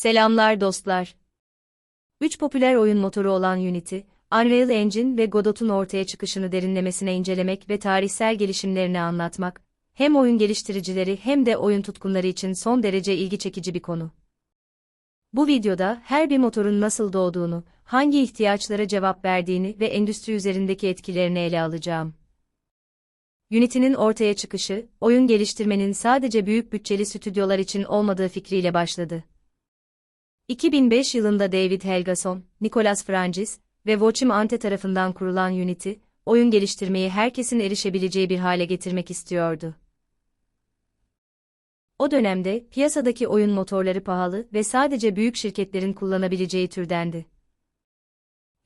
Selamlar dostlar. Üç popüler oyun motoru olan Unity, Unreal Engine ve Godot'un ortaya çıkışını derinlemesine incelemek ve tarihsel gelişimlerini anlatmak, hem oyun geliştiricileri hem de oyun tutkunları için son derece ilgi çekici bir konu. Bu videoda her bir motorun nasıl doğduğunu, hangi ihtiyaçlara cevap verdiğini ve endüstri üzerindeki etkilerini ele alacağım. Unity'nin ortaya çıkışı, oyun geliştirmenin sadece büyük bütçeli stüdyolar için olmadığı fikriyle başladı. 2005 yılında David Helgason, Nicholas Frangis ve Watchim Ante tarafından kurulan Unity, oyun geliştirmeyi herkesin erişebileceği bir hale getirmek istiyordu. O dönemde piyasadaki oyun motorları pahalı ve sadece büyük şirketlerin kullanabileceği türdendi.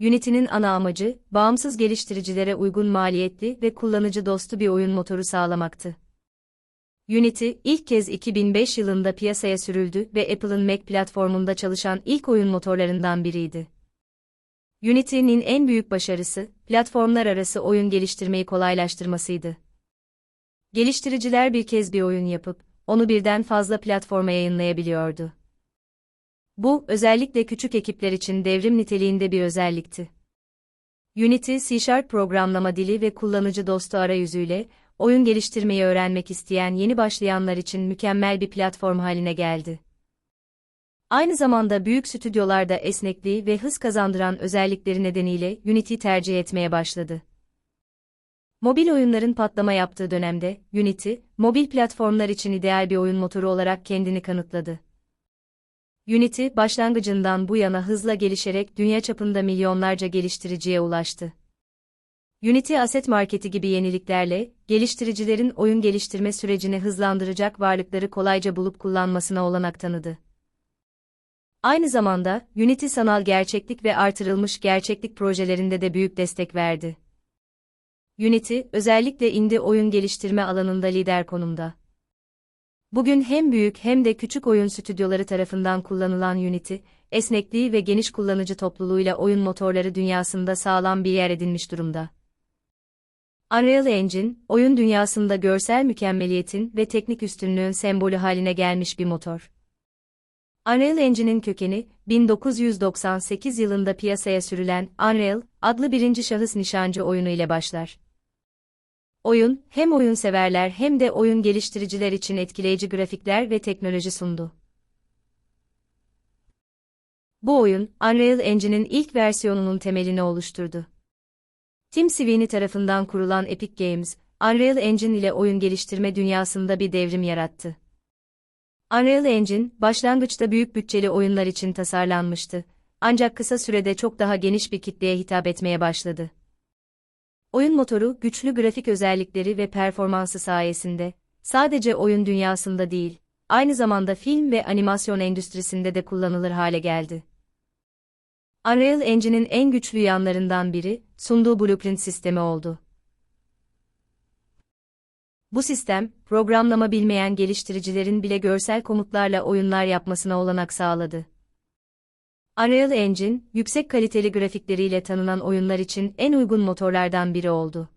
Unity'nin ana amacı, bağımsız geliştiricilere uygun maliyetli ve kullanıcı dostu bir oyun motoru sağlamaktı. Unity, ilk kez 2005 yılında piyasaya sürüldü ve Apple'ın Mac platformunda çalışan ilk oyun motorlarından biriydi. Unity'nin en büyük başarısı, platformlar arası oyun geliştirmeyi kolaylaştırmasıydı. Geliştiriciler bir kez bir oyun yapıp, onu birden fazla platforma yayınlayabiliyordu. Bu, özellikle küçük ekipler için devrim niteliğinde bir özellikti. Unity, C-Sharp programlama dili ve kullanıcı dostu arayüzüyle, oyun geliştirmeyi öğrenmek isteyen yeni başlayanlar için mükemmel bir platform haline geldi. Aynı zamanda büyük stüdyolarda esnekliği ve hız kazandıran özellikleri nedeniyle Unity tercih etmeye başladı. Mobil oyunların patlama yaptığı dönemde, Unity, mobil platformlar için ideal bir oyun motoru olarak kendini kanıtladı. Unity, başlangıcından bu yana hızla gelişerek dünya çapında milyonlarca geliştiriciye ulaştı. Unity Asset Market'i gibi yeniliklerle, geliştiricilerin oyun geliştirme sürecini hızlandıracak varlıkları kolayca bulup kullanmasına olanak tanıdı. Aynı zamanda, Unity sanal gerçeklik ve artırılmış gerçeklik projelerinde de büyük destek verdi. Unity, özellikle indie oyun geliştirme alanında lider konumda. Bugün hem büyük hem de küçük oyun stüdyoları tarafından kullanılan Unity, esnekliği ve geniş kullanıcı topluluğuyla oyun motorları dünyasında sağlam bir yer edinmiş durumda. Unreal Engine, oyun dünyasında görsel mükemmeliyetin ve teknik üstünlüğün sembolü haline gelmiş bir motor. Unreal Engine'in kökeni, 1998 yılında piyasaya sürülen Unreal adlı birinci şahıs nişancı oyunu ile başlar. Oyun, hem oyun severler hem de oyun geliştiriciler için etkileyici grafikler ve teknoloji sundu. Bu oyun, Unreal Engine'in ilk versiyonunun temelini oluşturdu. Tim Sweeney tarafından kurulan Epic Games, Unreal Engine ile oyun geliştirme dünyasında bir devrim yarattı. Unreal Engine, başlangıçta büyük bütçeli oyunlar için tasarlanmıştı, ancak kısa sürede çok daha geniş bir kitleye hitap etmeye başladı. Oyun motoru, güçlü grafik özellikleri ve performansı sayesinde, sadece oyun dünyasında değil, aynı zamanda film ve animasyon endüstrisinde de kullanılır hale geldi. Unreal Engine'in en güçlü yanlarından biri, sunduğu blueprint sistemi oldu. Bu sistem, programlama bilmeyen geliştiricilerin bile görsel komutlarla oyunlar yapmasına olanak sağladı. Unreal Engine, yüksek kaliteli grafikleriyle tanınan oyunlar için en uygun motorlardan biri oldu.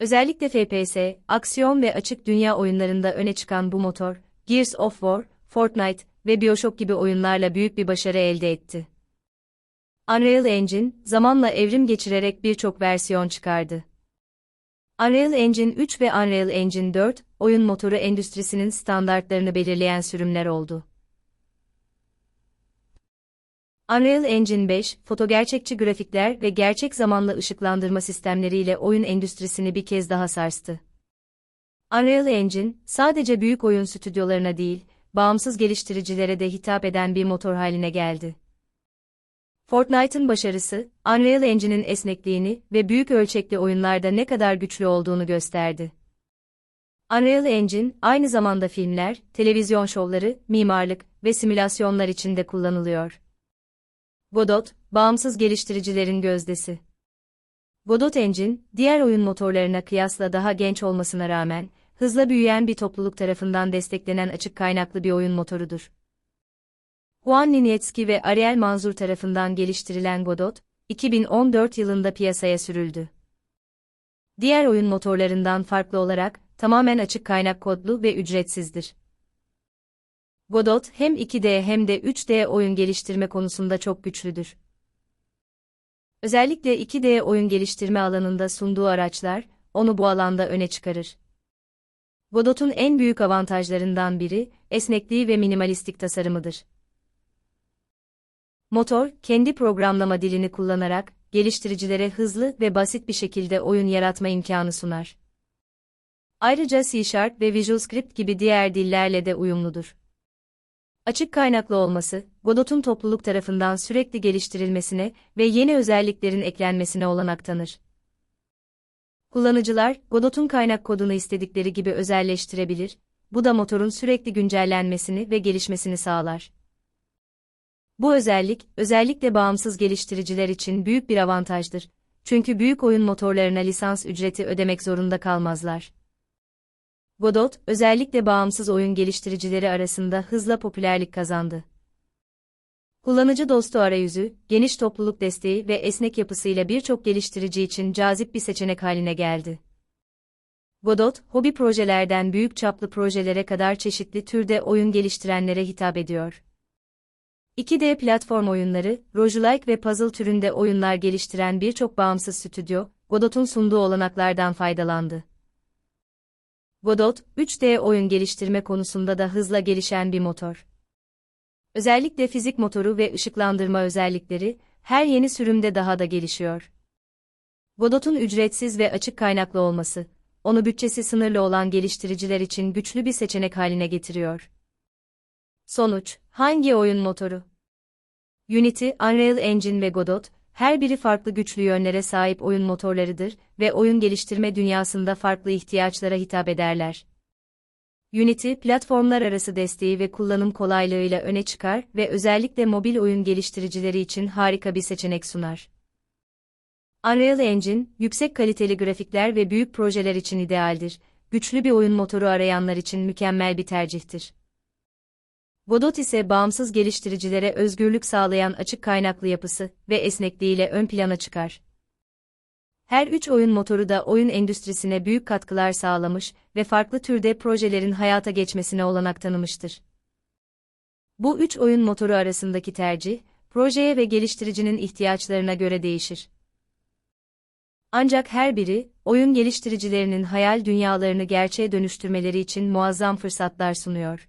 Özellikle FPS, aksiyon ve açık dünya oyunlarında öne çıkan bu motor, Gears of War, Fortnite ve BioShock gibi oyunlarla büyük bir başarı elde etti. Unreal Engine, zamanla evrim geçirerek birçok versiyon çıkardı. Unreal Engine 3 ve Unreal Engine 4, oyun motoru endüstrisinin standartlarını belirleyen sürümler oldu. Unreal Engine 5, fotogerçekçi grafikler ve gerçek zamanlı ışıklandırma sistemleriyle oyun endüstrisini bir kez daha sarstı. Unreal Engine, sadece büyük oyun stüdyolarına değil, bağımsız geliştiricilere de hitap eden bir motor haline geldi. Fortnite'ın başarısı, Unreal Engine'in esnekliğini ve büyük ölçekli oyunlarda ne kadar güçlü olduğunu gösterdi. Unreal Engine, aynı zamanda filmler, televizyon şovları, mimarlık ve simülasyonlar için de kullanılıyor. Godot, bağımsız geliştiricilerin gözdesi. Godot Engine, diğer oyun motorlarına kıyasla daha genç olmasına rağmen, hızla büyüyen bir topluluk tarafından desteklenen açık kaynaklı bir oyun motorudur. Juan Ninietski ve Ariel Manzur tarafından geliştirilen Godot, 2014 yılında piyasaya sürüldü. Diğer oyun motorlarından farklı olarak, tamamen açık kaynak kodlu ve ücretsizdir. Godot hem 2D hem de 3D oyun geliştirme konusunda çok güçlüdür. Özellikle 2D oyun geliştirme alanında sunduğu araçlar, onu bu alanda öne çıkarır. Godot'un en büyük avantajlarından biri, esnekliği ve minimalistik tasarımıdır. Motor, kendi programlama dilini kullanarak, geliştiricilere hızlı ve basit bir şekilde oyun yaratma imkanı sunar. Ayrıca C Sharp ve Visual Script gibi diğer dillerle de uyumludur. Açık kaynaklı olması, Godot'un topluluk tarafından sürekli geliştirilmesine ve yeni özelliklerin eklenmesine olanak tanır. Kullanıcılar, Godot'un kaynak kodunu istedikleri gibi özelleştirebilir, bu da motorun sürekli güncellenmesini ve gelişmesini sağlar. Bu özellik, özellikle bağımsız geliştiriciler için büyük bir avantajdır. Çünkü büyük oyun motorlarına lisans ücreti ödemek zorunda kalmazlar. Godot, özellikle bağımsız oyun geliştiricileri arasında hızla popülerlik kazandı. Kullanıcı dostu arayüzü, geniş topluluk desteği ve esnek yapısıyla birçok geliştirici için cazip bir seçenek haline geldi. Godot, hobi projelerden büyük çaplı projelere kadar çeşitli türde oyun geliştirenlere hitap ediyor. 2D platform oyunları, roguelike ve puzzle türünde oyunlar geliştiren birçok bağımsız stüdyo, Godot'un sunduğu olanaklardan faydalandı. Godot, 3D oyun geliştirme konusunda da hızla gelişen bir motor. Özellikle fizik motoru ve ışıklandırma özellikleri, her yeni sürümde daha da gelişiyor. Godot'un ücretsiz ve açık kaynaklı olması, onu bütçesi sınırlı olan geliştiriciler için güçlü bir seçenek haline getiriyor. Sonuç, hangi oyun motoru? Unity, Unreal Engine ve Godot, her biri farklı güçlü yönlere sahip oyun motorlarıdır ve oyun geliştirme dünyasında farklı ihtiyaçlara hitap ederler. Unity, platformlar arası desteği ve kullanım kolaylığıyla öne çıkar ve özellikle mobil oyun geliştiricileri için harika bir seçenek sunar. Unreal Engine, yüksek kaliteli grafikler ve büyük projeler için idealdir, güçlü bir oyun motoru arayanlar için mükemmel bir tercihtir. Godot ise bağımsız geliştiricilere özgürlük sağlayan açık kaynaklı yapısı ve esnekliğiyle ön plana çıkar. Her üç oyun motoru da oyun endüstrisine büyük katkılar sağlamış ve farklı türde projelerin hayata geçmesine olanak tanımıştır. Bu üç oyun motoru arasındaki tercih, projeye ve geliştiricinin ihtiyaçlarına göre değişir. Ancak her biri, oyun geliştiricilerinin hayal dünyalarını gerçeğe dönüştürmeleri için muazzam fırsatlar sunuyor.